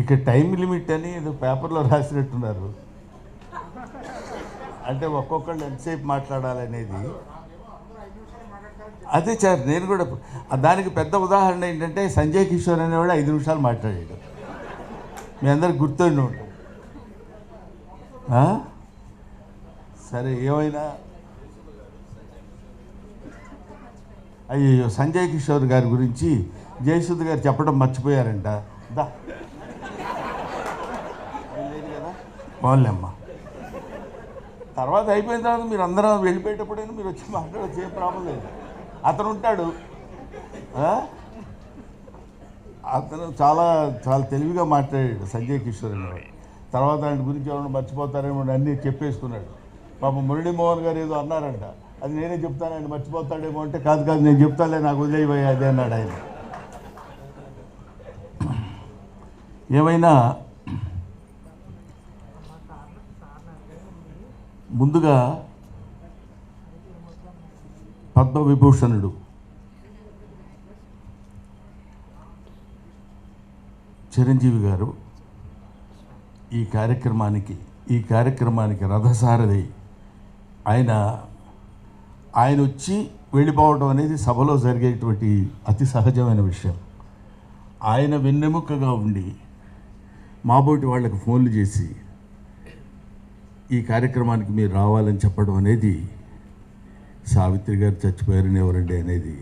ఇక time limit అని ఏదో పేపర్లో రాసినట్టున్నారు. అంటే ఒక్కొక్కళ్ళు ఎంతసేపు మాట్లాడాలనేది. అదే సార్ నేను కూడా దానికి పెద్ద ఉదాహరణ ఏంటంటే సంజయ్ కిషోర్ అనేవాడు ఐదు నిమిషాలు మాట్లాడాడు. మీ అందరికి గుర్తుండి సరే ఏమైనా? అయ్యో సంజయ్ కిషోర్ గారి గురించి జయసుద్ గారు చెప్పడం మర్చిపోయారంట. దా లేదు వాళ్ళమ్మా. తర్వాత అయిపోయిన తర్వాత మీరు అందరం వెళ్ళిపోయేటప్పుడైనా మీరు వచ్చి మాట్లాడచ్చు ఏం ప్రాబ్లం లేదు. అతను ఉంటాడు. అతను చాలా చాలా తెలివిగా మాట్లాడాడు సంజయ్ కిషోర్ అనేవాడు తర్వాత ఆయన గురించి ఎవరైనా మర్చిపోతారేమో అన్నీ చెప్పేసుకున్నాడు. పాప మురళీమోహన్ గారు ఏదో అన్నారంట. అది నేనే చెప్తాను ఆయన మర్చిపోతాడేమో అంటే కాదు కాదు నేను చెప్తాలే నాకు వదిలేయబోయే అదే అన్నాడు ఆయన. ఏమైనా ముందుగా పద్మవిభూషణుడు చిరంజీవి గారు ఈ కార్యక్రమానికి ఈ కార్యక్రమానికి రథసారథి. ఆయన ఆయన వచ్చి వెళ్ళిపోవడం అనేది సభలో జరిగేటువంటి అతి సహజమైన విషయం. ఆయన వెన్నెముకగా ఉండి మాబోటి వాళ్ళకి ఫోన్లు చేసి ఈ కార్యక్రమానికి మీరు రావాలని చెప్పడం అనేది సావిత్రి గారు చచ్చిపోయారని ఎవరండి అనేది.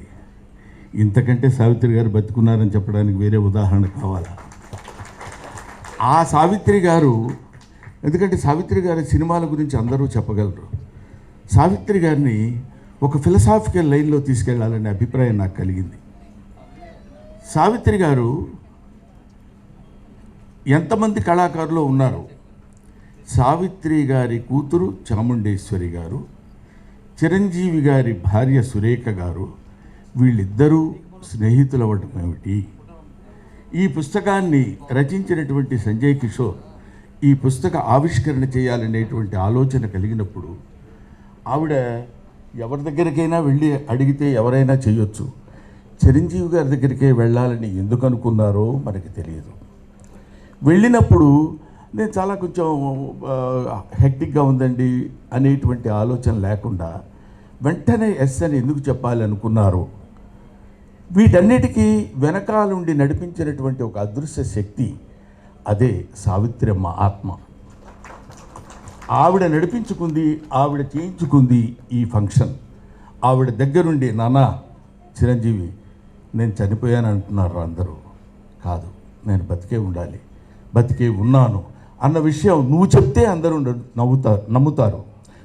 ఇంతకంటే సావిత్రి గారు బతుకున్నారని చెప్పడానికి వేరే ఉదాహరణ కావాలా? ఆ సావిత్రి గారు ఎందుకంటే సావిత్రి గారి సినిమాల గురించి అందరూ చెప్పగలరు. సావిత్రి గారిని ఒక ఫిలసాఫికల్ లైన్లో తీసుకెళ్ళాలనే అభిప్రాయం నాకు కలిగింది. సావిత్రి గారు ఎంతమంది కళాకారులు ఉన్నారు? సావిత్రి గారి కూతురు చాముండేశ్వరి గారు చిరంజీవి గారి భార్య సురేఖ గారు వీళ్ళిద్దరూ స్నేహితులు ఏమిటి ఈ పుస్తకాన్ని రచించినటువంటి సంజయ్ కిషోర్ ఈ పుస్తక ఆవిష్కరణ చేయాలనేటువంటి ఆలోచన కలిగినప్పుడు ఆవిడ ఎవరి దగ్గరికైనా వెళ్ళి అడిగితే ఎవరైనా చేయొచ్చు. చిరంజీవి గారి దగ్గరికే వెళ్ళాలని ఎందుకు అనుకున్నారో మనకి తెలియదు. వెళ్ళినప్పుడు నేను చాలా కొంచెం హెక్టిక్గా ఉందండి అనేటువంటి ఆలోచన లేకుండా వెంటనే ఎస్ అని ఎందుకు చెప్పాలి అనుకున్నారు? వీటన్నిటికీ వెనకాలుండి నడిపించినటువంటి ఒక అదృశ్య శక్తి అదే సావిత్రమ్మ ఆత్మ. ఆవిడ నడిపించుకుంది ఆవిడ చేయించుకుంది ఈ ఫంక్షన్. ఆవిడ దగ్గరుండి నానా చిరంజీవి నేను చనిపోయాను అంటున్నారు అందరూ. కాదు నేను బతికే ఉండాలి. బతికే ఉన్నాను. అన్న విషయం నువ్వు చెప్తే అందరూ నవ్వుతారు నమ్ముతారు.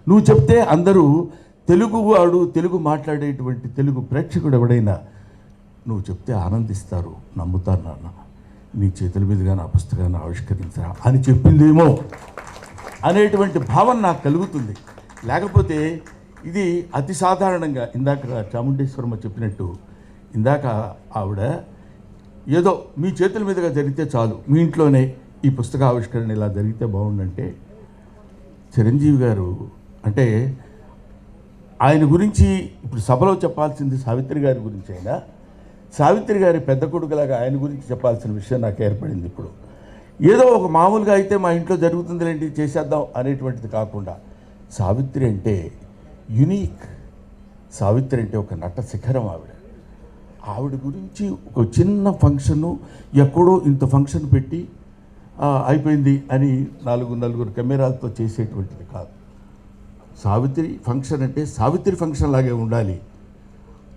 నువ్వు చెప్తే అందరూ తెలుగువాడు తెలుగు మాట్లాడేటువంటి తెలుగు ప్రేక్షకుడు ఎవడైనా నువ్వు చెప్తే ఆనందిస్తారు నమ్ముతారు నాన్న. నీ చేతుల మీదుగా నా పుస్తకాన్ని ఆవిష్కరించరా అని చెప్పిందేమో అనేటువంటి భావన నాకు కలుగుతుంది. లేకపోతే ఇది అతి సాధారణంగా ఇందాక చాముండేశ్వరమ్మ చెప్పినట్టు ఇందాక ఆవిడ ఏదో మీ చేతుల మీదుగా జరిగితే చాలు మీ ఇంట్లోనే ఈ పుస్తక ఆవిష్కరణ ఇలా జరిగితే బాగుండంటే చిరంజీవి గారు అంటే ఆయన గురించి ఇప్పుడు సభలో చెప్పాల్సింది సావిత్రి గారి గురించి అయినా సావిత్రి గారి పెద్ద కొడుకులాగా ఆయన గురించి చెప్పాల్సిన విషయం నాకు ఏర్పడింది ఇప్పుడు. ఏదో ఒక మామూలుగా అయితే మా ఇంట్లో జరుగుతుందిలేంటి చేసేద్దాం అనేటువంటిది కాకుండా సావిత్రి అంటే యునీక్. సావిత్రి అంటే ఒక నట శిఖరం ఆవిడ. ఆవిడ గురించి ఒక చిన్న ఫంక్షను ఎక్కడో ఇంత ఫంక్షన్ పెట్టి అయిపోయింది అని నాలుగు నలుగురు కెమెరాలతో చేసేటువంటిది కాదు. సావిత్రి ఫంక్షన్ అంటే సావిత్రి ఫంక్షన్ లాగే ఉండాలి.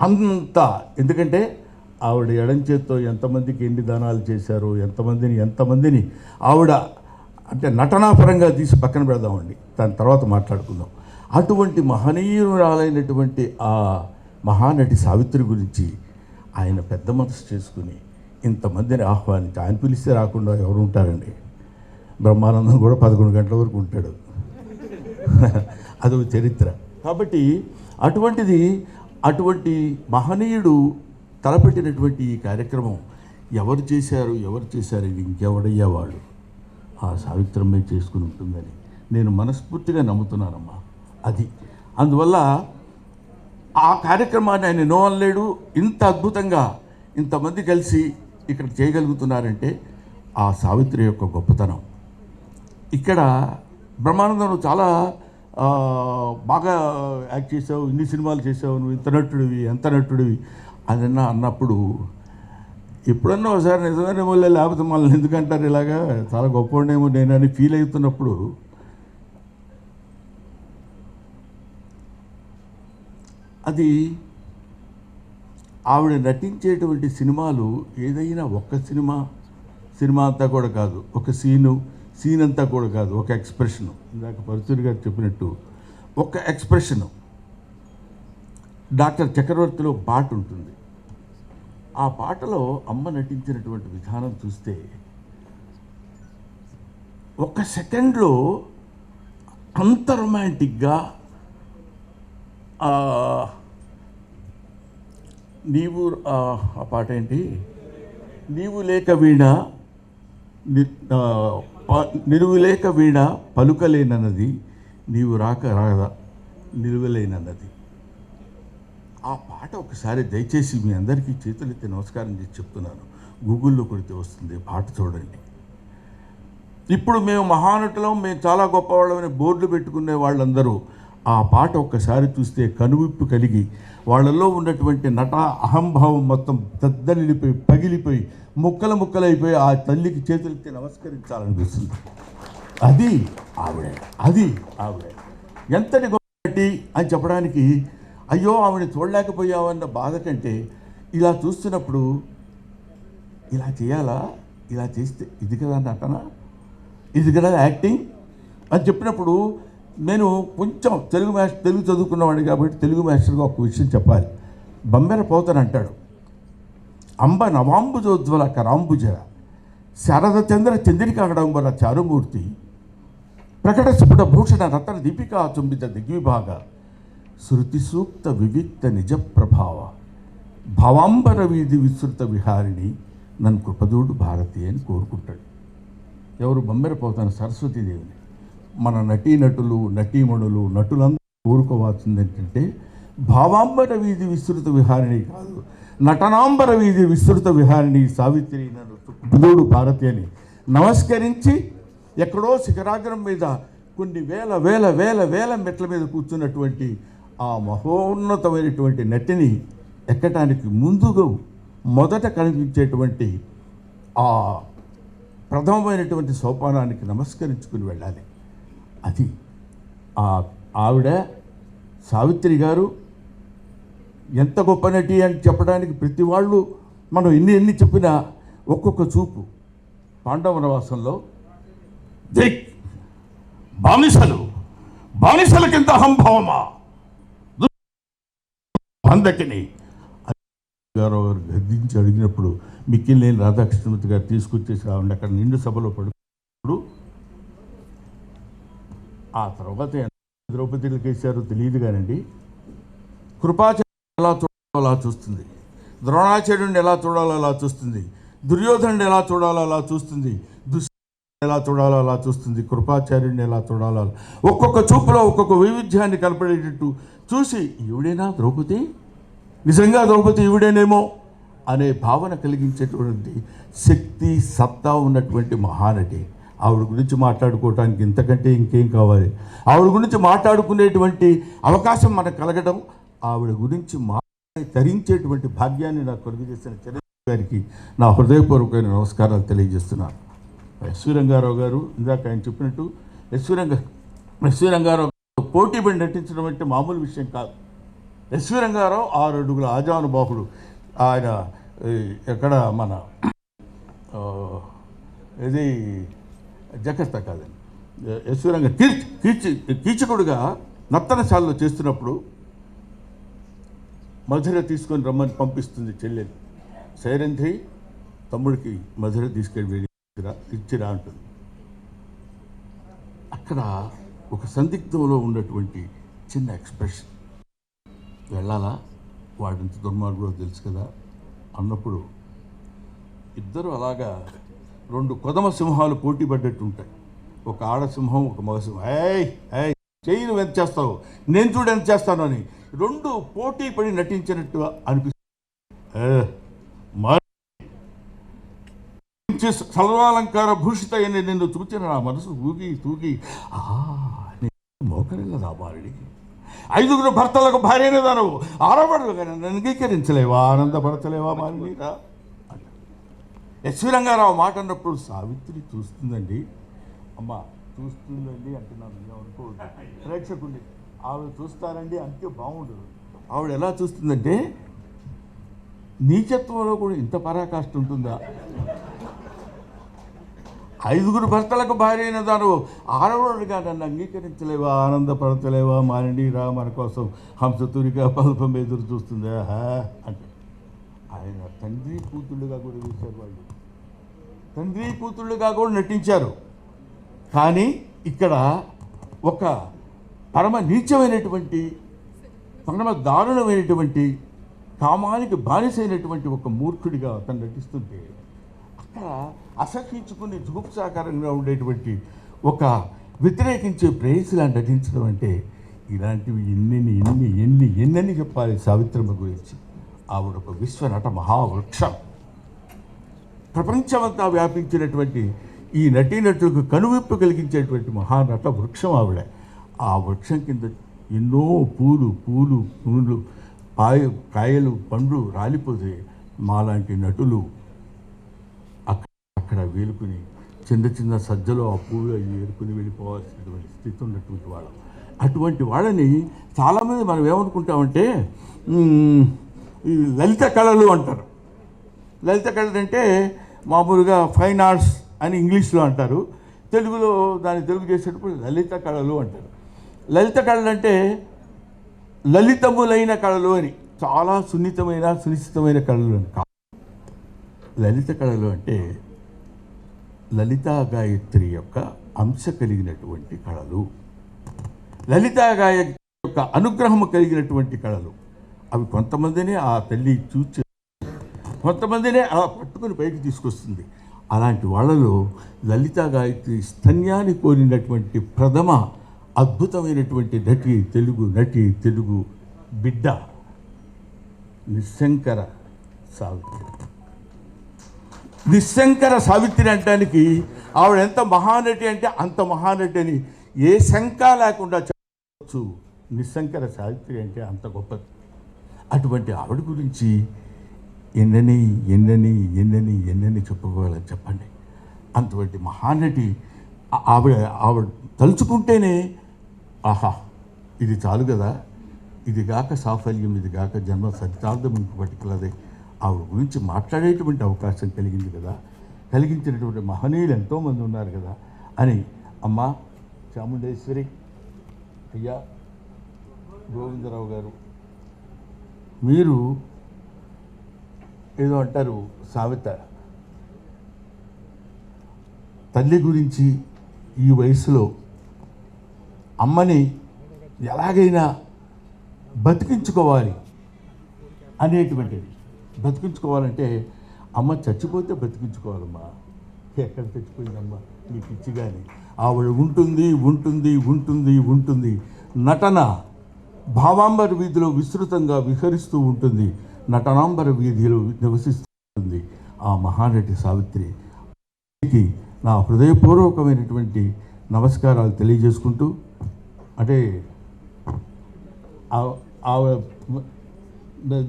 అంత ఎందుకంటే ఆవిడ ఎడం చేత్తో ఎంతమందికి ఎన్ని దానాలు చేశారో ఎంతమందిని ఎంతమందిని ఆవిడ అంటే నటనాపరంగా తీసి పక్కన పెడదామండి. దాని తర్వాత మాట్లాడుకుందాం. అటువంటి మహనీయురాలైనటువంటి ఆ మహానటి సావిత్రి గురించి ఆయన పెద్ద మనసు చేసుకుని ఇంతమందిని ఆహ్వానించి ఆయన పిలిస్తే రాకుండా ఎవరు ఉంటారండి? బ్రహ్మానందం కూడా పదకొండు గంటల వరకు ఉంటాడు. అదొక చరిత్ర. కాబట్టి అటువంటిది అటువంటి మహనీయుడు తలపెట్టినటువంటి ఈ కార్యక్రమం ఎవరు చేశారు ఎవరు చేశారు ఇది ఇంకెవడయ్యా వాడు ఆ సావిత్రమే చేసుకుని ఉంటుందని నేను మనస్ఫూర్తిగా నమ్ముతున్నానమ్మా. అది. అందువల్ల ఆ కార్యక్రమాన్ని ఆయన నో అనలేడు. ఇంత అద్భుతంగా ఇంతమంది కలిసి ఇక్కడ చేయగలుగుతున్నారంటే ఆ సావిత్రి యొక్క గొప్పతనం. ఇక్కడ బ్రహ్మానందం చాలా బాగా యాక్ట్ చేసావు ఇన్ని సినిమాలు చేసావు నువ్వు ఇంత నటుడివి ఎంత నటుడివి అని అన్నప్పుడు ఎప్పుడన్నా ఒకసారి నిజమైన మళ్ళీ లేకపోతే మళ్ళీ ఎందుకంటారు ఇలాగా? చాలా గొప్పవాడేమో నేనని ఫీల్ అవుతున్నప్పుడు అది ఆవిడ నటించేటువంటి సినిమాలు ఏదైనా ఒక్క సినిమా సినిమా అంతా కూడా కాదు. ఒక సీను సీన్ అంతా కూడా కాదు. ఒక ఎక్స్ప్రెషన్ ఇందాక పరుచూరి గారు చెప్పినట్టు ఒక ఎక్స్ప్రెషను డాక్టర్ చక్రవర్తిలో పాట ఉంటుంది. ఆ పాటలో అమ్మ నటించినటువంటి విధానం చూస్తే ఒక సెకండ్లో అంత రొమాంటిక్గా నీవు ఆ పాట ఏంటి? నీవు లేక వీణ ని- ప- నిలువు లేక వీణ పలుకలేనన్నది నీవు రాక రాదా నిలువలేనన్నది. ఆ పాట ఒకసారి దయచేసి మీ అందరికీ చేతులెత్తి నమస్కారం చేసి చెప్తున్నాను. గూగుల్లో కొడితే వస్తుంది పాట చూడండి. ఇప్పుడు మేము మహానటులం మేము చాలా గొప్పవాళ్ళమని బోర్డులు పెట్టుకునే వాళ్ళందరూ ఆ పాట ఒక్కసారి చూస్తే కనువిప్పు కలిగి వాళ్ళల్లో ఉన్నటువంటి నట అహంభావం మొత్తం దద్దలిపోయి పగిలిపోయి ముక్కలు ముక్కలైపోయి ఆ తల్లికి చేతులెత్తి నమస్కరించాలనిపిస్తుంది. అది ఆవిడ అది ఆవిడ. ఎంతటి గొప్పటి అని చెప్పడానికి అయ్యో ఆవిడ చూడలేకపోయావన్న బాధ కంటే ఇలా చూస్తున్నప్పుడు ఇలా చేయాలా? ఇలా చేస్తే ఇది కదా నటన? ఇది కదా యాక్టింగ్? అని చెప్పినప్పుడు నేను కొంచెం తెలుగు మాస్టర్ తెలుగు చదువుకున్నవాడిని కాబట్టి తెలుగు మాస్టర్గా ఒక విషయం చెప్పాలి. బొమ్మెర పోతన అంటాడు. అంబ నవాంబుజోజ్వల కరాంబుజ శారద చంద్ర చంద్రికాగడంబర చారుమూర్తి ప్రకట స్ఫుట భూషణ రతన దీపికా చుంబిత దిగ్విభాగ శృతి సూక్త వివిక్త నిజ ప్రభావ భవాంబర వీధి విస్తృత విహారిణి నన్ను కృపదూడు భారతి అని కోరుకుంటాడు. ఎవరు బొమ్మెర పోతాను సరస్వతీదేవిని? మన నటీనటులు నటీమణులు నటులందరూ కోరుకోవాల్సింది ఏంటంటే భావాంబర వీధి విస్తృత విహారిణి కాదు నటనాంబర వీధి విస్తృత విహారిణి సావిత్రి నన్ను బుధుడు భారతి అని నమస్కరించి ఎక్కడో శిఖరాగ్రం మీద కొన్ని వేల వేల వేల వేల మెట్ల మీద కూర్చున్నటువంటి ఆ మహోన్నతమైనటువంటి నటిని ఎక్కటానికి ముందుగా మొదట కనిపించేటువంటి ఆ ప్రథమమైనటువంటి సోపానానికి నమస్కరించుకుని వెళ్ళాలి. అది. ఆ ఆవిడ సావిత్రి గారు ఎంత గొప్ప నటి అని చెప్పడానికి ప్రతి వాళ్ళు మనం ఎన్ని ఎన్ని చెప్పినా ఒక్కొక్క చూపు. పాండవనవాసంలో దిక్ బానిసలు బానిసలకింత అహంభావమా? అందకిని గారు గారు గద్దించి అడిగినప్పుడు మిక్కిలేని రాధాకృష్ణమూర్తి గారు తీసుకొచ్చేసి ఆవిడ అక్కడ నిండు సభలో పడు ఆ తర్వాత ఎంత ద్రౌపదిలకు వేశారో తెలియదు కానండి. కృపాచార్యుడు ఎలా చూడాలో అలా చూస్తుంది. ద్రోణాచార్యుడిని ఎలా చూడాలో అలా చూస్తుంది. దుర్యోధనుడు ఎలా చూడాలో అలా చూస్తుంది. దుస్ ఎలా చూడాలో అలా చూస్తుంది. కృపాచార్యుడిని ఎలా చూడాలో ఒక్కొక్క చూపులో ఒక్కొక్క వైవిధ్యాన్ని కనపడేటట్టు చూసి ఈవిడేనా ద్రౌపది? నిజంగా ద్రౌపది ఈవిడేనేమో అనే భావన కలిగించేటువంటి శక్తి సత్తా ఉన్నటువంటి మహానటి. ఆవిడ గురించి మాట్లాడుకోవటానికి ఇంతకంటే ఇంకేం కావాలి? ఆవిడ గురించి మాట్లాడుకునేటువంటి అవకాశం మనకు కలగడం ఆవిడ గురించి మా తరించేటువంటి భాగ్యాన్ని నాకు కలుగు చేసిన చిరంజీవి గారికి నా హృదయపూర్వకమైన నమస్కారాలు తెలియజేస్తున్నాను ఎస్వి రంగారావు గారు ఇందాక ఆయన చెప్పినట్టు ఎస్వి రంగ ఎస్వి రంగారావు పోటీ పడి నటించడం అంటే మామూలు విషయం కాదు. ఎస్వి రంగారావు ఆరు అడుగుల ఆజానుబాహుడు. ఆయన ఈ, ఎక్కడ మన ఇది జకర్త కాదండి. యశ్వరంగ కీర్చి కీర్చి కీచకుడుగా నర్తనశాలలో చేస్తున్నప్పుడు మధుర తీసుకొని రమ్మని పంపిస్తుంది చెల్లెలు. సైరంధ్రి తమ్ముడికి మధుర తీసుకెళ్ళి వెళ్ళిరా ఇచ్చిరా అంటుంది. అక్కడ ఒక సందిగ్ధంలో ఉన్నటువంటి చిన్న ఎక్స్ప్రెషన్. వెళ్ళాలా? వాడింత దుర్మార్గుడో తెలుసు కదా. అన్నప్పుడు ఇద్దరు అలాగా రెండు కొదమ సింహాలు పోటీ పడ్డట్టు ఉంటాయి ఒక ఆడ సింహం ఒక మగసింహం ఏయ్ ఏయ్ చెయ్యి నువ్వు ఎంత చేస్తావు? నేను చూడు ఎంత చేస్తాను అని. రెండు పోటీ పడి నటించినట్టు అనిపిస్తుంది. సర్వాలంకార భూషిత అని నిన్ను చూచిన నా మనసు ఊగి తూగి ఆ నీ మోకరిల్లదా బాలుడికి ఐదుగురు భర్తలకు భార్యనే దాను ఆడవాళ్ళు కానీ అంగీకరించలేవా? ఆనందపరచలేవా మాలినీరా ఎస్వి రంగారావు మాట అన్నప్పుడు సావిత్రి చూస్తుందండి. అమ్మ చూస్తుందండి అంటున్నాను నేను అనుకోవద్దు. ప్రేక్షకుడిని ఆవిడ చూస్తారండి అంతే బాగుండదు. ఆవిడ ఎలా చూస్తుందంటే నీచత్వంలో కూడా ఇంత పరాకాష్ట ఉంటుందా? ఐదుగురు భర్తలకు భార్య అయిన దాను ఆడవాడుగా నన్ను అంగీకరించలేవా? ఆనందపడతలేవా మానినీరా మన కోసం హంసతూరిగా పల్పం ఎదురు చూస్తుందా? అంటే ఆయన తండ్రి కూతుళ్ళుగా కూడా చూశారు వాళ్ళు. తండ్రి కూతుళ్ళుగా కూడా నటించారు. కానీ ఇక్కడ ఒక పరమ నీచమైనటువంటి పరమ దారుణమైనటువంటి కామానికి బానిసైనటువంటి ఒక మూర్ఖుడిగా అతను నటిస్తుంటే అక్కడ అసహించుకుని జుగుప్సాకరంగా ఉండేటువంటి ఒక వ్యతిరేకించే ప్రేయసులా నటించడం అంటే ఇలాంటివి ఎన్నెన్ని ఎన్ని ఎన్ని ఎన్నని చెప్పాలి సావిత్రమ్మ గురించి. ఆవిడ ఒక విశ్వనట మహావృక్షం. ప్రపంచమంతా వ్యాపించినటువంటి ఈ నటీనటులకు కనువిప్పు కలిగించేటువంటి మహానట వృక్షం ఆవిడ. ఆ వృక్షం కింద ఎన్నో పూలు పూలు పూలు పాయ కాయలు పండ్లు రాలిపోతే మాలాంటి నటులు అక్కడ అక్కడ వేలుకుని చిన్న చిన్న సజ్జలో ఆ పూలు అవి ఏరుకుని వెళ్ళిపోవాల్సినటువంటి స్థితి ఉన్నటువంటి వాళ్ళం. అటువంటి వాళ్ళని చాలామంది మనం ఏమనుకుంటామంటే ఈ లలిత కళలు అంటారు. లలిత కళలు అంటే మామూలుగా ఫైన్ ఆర్ట్స్ అని ఇంగ్లీష్లో అంటారు. తెలుగులో దాన్ని తెలుగు చేసేటప్పుడు లలిత కళలు అంటారు. లలిత కళలు అంటే లలితములైన కళలు అని చాలా సున్నితమైన సునిశ్చితమైన కళలు అని కాదు. లలిత కళలు అంటే లలితా గాయత్రి యొక్క అంశ కలిగినటువంటి కళలు. లలితా గాయత్రి యొక్క అనుగ్రహం కలిగినటువంటి కళలు. అవి కొంతమందిని ఆ తల్లి చూచి కొంతమందినే అలా పట్టుకుని పైకి తీసుకొస్తుంది. అలాంటి వాళ్ళలో లలిత గాయత్రి స్తన్యాన్ని కోరినటువంటి ప్రథమ అద్భుతమైనటువంటి నటి తెలుగు నటి తెలుగు బిడ్డ నిశంకర సావిత్రి. నిశంకర సావిత్రి అంటానికి ఆవిడ ఎంత మహానటి అంటే అంత మహానటి అని ఏ శంక లేకుండా చెప్పవచ్చు. నిశంకర సావిత్రి అంటే అంత గొప్పది. అటువంటి ఆవిడ గురించి ఎన్నని ఎన్నని ఎన్నని ఎన్నని చెప్పుకోవాలని చెప్పండి. అంతవంటి మహానటి ఆవిడ ఆవిడ తలుచుకుంటేనే ఆహా ఇది చాలు కదా. ఇది గాక సాఫల్యం ఇది గాక జన్మ సరితార్థం ఇంకొకటికలదే ఆవిడ గురించి మాట్లాడేటువంటి అవకాశం కలిగింది కదా. కలిగించినటువంటి మహనీయులు ఎంతోమంది ఉన్నారు కదా. అని అమ్మ చాముండేశ్వరి అయ్యా గోవిందరావు గారు మీరు ఏదో అంటారు సామెత. తల్లి గురించి ఈ వయసులో అమ్మని ఎలాగైనా బతికించుకోవాలి అనేటువంటిది. బతికించుకోవాలంటే అమ్మ చచ్చిపోతే బతికించుకోవాలమ్మా. ఎక్కడ చచ్చిపోయిందమ్మా? నీకు ఇచ్చి కానీ ఆవిడ ఉంటుంది ఉంటుంది ఉంటుంది ఉంటుంది. నటన భావాంబర్ వీధిలో విస్తృతంగా విహరిస్తూ ఉంటుంది. నటనాంబర వీధిలో నివసిస్తుంది ఆ మహానటి సావిత్రికి నా హృదయపూర్వకమైనటువంటి నమస్కారాలు తెలియజేసుకుంటూ అంటే ఆ- ఆవిడ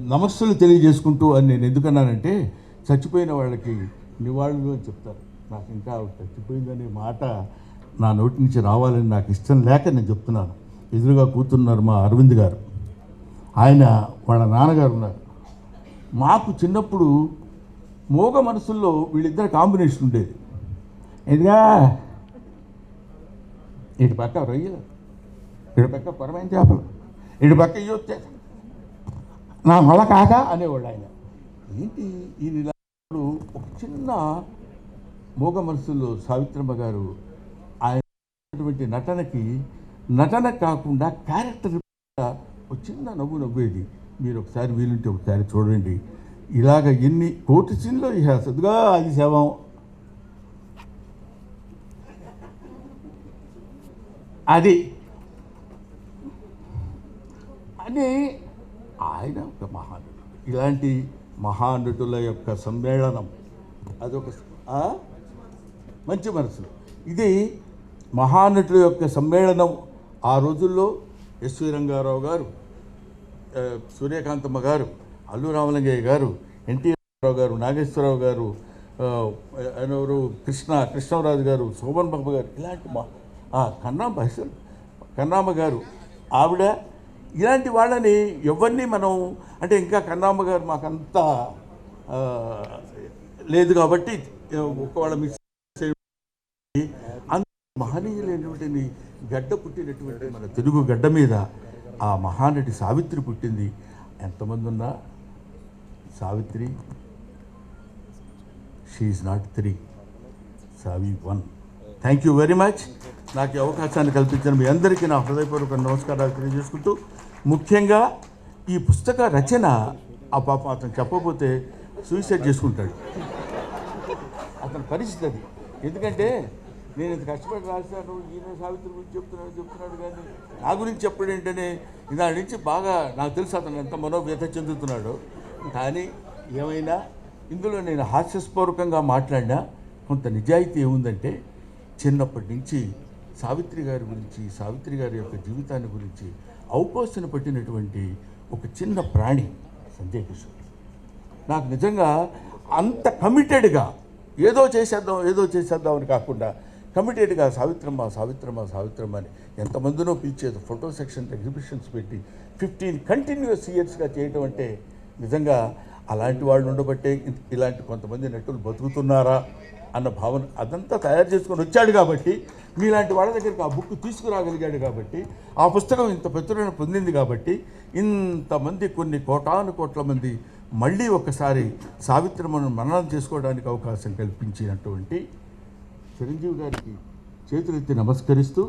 నమస్సులు తెలియజేసుకుంటూ అని నేను ఎందుకన్నానంటే చచ్చిపోయిన వాళ్ళకి నివాళులు అని చెప్తారు. నాకు ఇంకా చచ్చిపోయిందనే మాట నా నోటి నుంచి రావాలని నాకు ఇష్టం లేక నేను చెప్తున్నాను. ఎదురుగా కూతున్నారు మా అరవింద్ గారు. ఆయన వాళ్ళ నాన్నగారు ఉన్నారు. మాకు చిన్నప్పుడు మోగ మనసుల్లో వీళ్ళిద్దరు కాంబినేషన్ ఉండేది. ఎదుగా ఇటు పక్క రొయ్యలు ఇటు పక్క పొరమైన చేపలు ఇటు పక్క ఇవి వచ్చే నా మళ్ళ కాక అనేవాడు ఆయన. ఏంటి ఈయన ఒక చిన్న మోగ మనసుల్లో సావిత్రమ్మ గారు ఆయన నటనకి నటన కాకుండా క్యారెక్టర్ ఒక చిన్న నవ్వు నవ్వేది. మీరు ఒకసారి వీలుంటే ఒకసారి చూడండి. ఇలాగ ఎన్ని కోటి సీన్లో ఇహ అది శవం. అది. అని ఆయన ఒక మహానుడు ఇలాంటి మహానటుల యొక్క సమ్మేళనం. అదొక మంచి మనసులు ఇది మహానటుల యొక్క సమ్మేళనం ఆ రోజుల్లో ఎస్వి రంగారావు గారు సూర్యకాంతమ్మ గారు అల్లు రామలింగయ్య గారు ఎన్టీఆర్ రావు గారు నాగేశ్వరరావు గారు ఎవరు? కృష్ణ కృష్ణరాజు గారు శోభన్ బాబు గారు ఇలాంటి మా కన్నాంబ అసలు కన్నాంబ గారు. ఆవిడ ఇలాంటి వాళ్ళని ఎవరిని మనం అంటే ఇంకా కన్నాంబ గారు మాకంత లేదు కాబట్టి ఒకవేళ మిస్ అంత మహనీయులైనటువంటి గడ్డ పుట్టినటువంటి మన తెలుగు గడ్డ మీద ఆ మహానటి సావిత్రి పుట్టింది. ఎంతమంది ఉన్నా Savitri she not three Savi one. Thank you very much నాకు ఈ అవకాశాన్ని కల్పించిన మీ అందరికీ నా హృదయపూర్వక నమస్కారాలు తెలియజేసుకుంటూ ముఖ్యంగా ఈ పుస్తక రచన ఆ పాప అతను చెప్పబోతే సూసైడ్ చేసుకుంటాడు. అతని పరిస్థితి అది. ఎందుకంటే నేను ఇంత కష్టపడి రాశాను ఈయన సావిత్రి గురించి చెప్తున్నాడు చెప్తున్నాడు కానీ నా గురించి చెప్పడం ఏంటనే దాని నుంచి బాగా నాకు తెలుసు అతను ఎంత మనోవ్యత చెందుతున్నాడు. కానీ ఏమైనా ఇందులో నేను హాస్యస్పూర్వకంగా మాట్లాడినా కొంత నిజాయితీ ఏముందంటే చిన్నప్పటి నుంచి సావిత్రి గారి గురించి సావిత్రి గారి యొక్క జీవితాన్ని గురించి అవపోసన పట్టినటువంటి ఒక చిన్న ప్రాణి సంజయ్ కిషోర్. నాకు నిజంగా అంత కమిటెడ్గా ఏదో చేసేద్దాం ఏదో చేసేద్దాం అని కాకుండా కమిటెడ్గా సావిత్రమ్మ సావిత్రమ్మ సావిత్రమ్మ అని ఎంతమందినో పిలిచేది ఫోటో సెక్షన్ ఎగ్జిబిషన్స్ పెట్టి ఫిఫ్టీన్ కంటిన్యూస్ ఇయర్స్గా చేయటం అంటే నిజంగా అలాంటి వాళ్ళు ఉండబట్టే ఇలాంటి కొంతమంది నటులు బతుకుతున్నారా అన్న భావన అదంతా తయారు చేసుకొని వచ్చాడు కాబట్టి మీలాంటి వాళ్ళ దగ్గరికి ఆ బుక్ తీసుకురాగలిగాడు కాబట్టి ఆ పుస్తకం ఇంత ప్రచురణ పొందింది కాబట్టి ఇంతమంది కొన్ని కోటాను కోట్ల మంది మళ్ళీ ఒకసారి సావిత్రమ్మను మననం చేసుకోవడానికి అవకాశం కల్పించినటువంటి చిరంజీవి గారికి చేతులెత్తి నమస్కరిస్తూ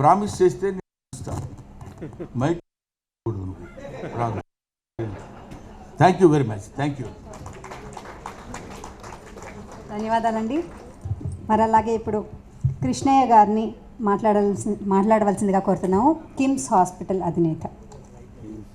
ప్రామిస్ చేస్తే నేను మైక్ రాదు. Thank you very much thank you ధన్యవాదాలండి. మరి అలాగే ఇప్పుడు కృష్ణయ్య గారిని మాట్లాడాల్సి మాట్లాడవలసిందిగా కోరుతున్నాము. కిమ్స్ హాస్పిటల్ అధినేత.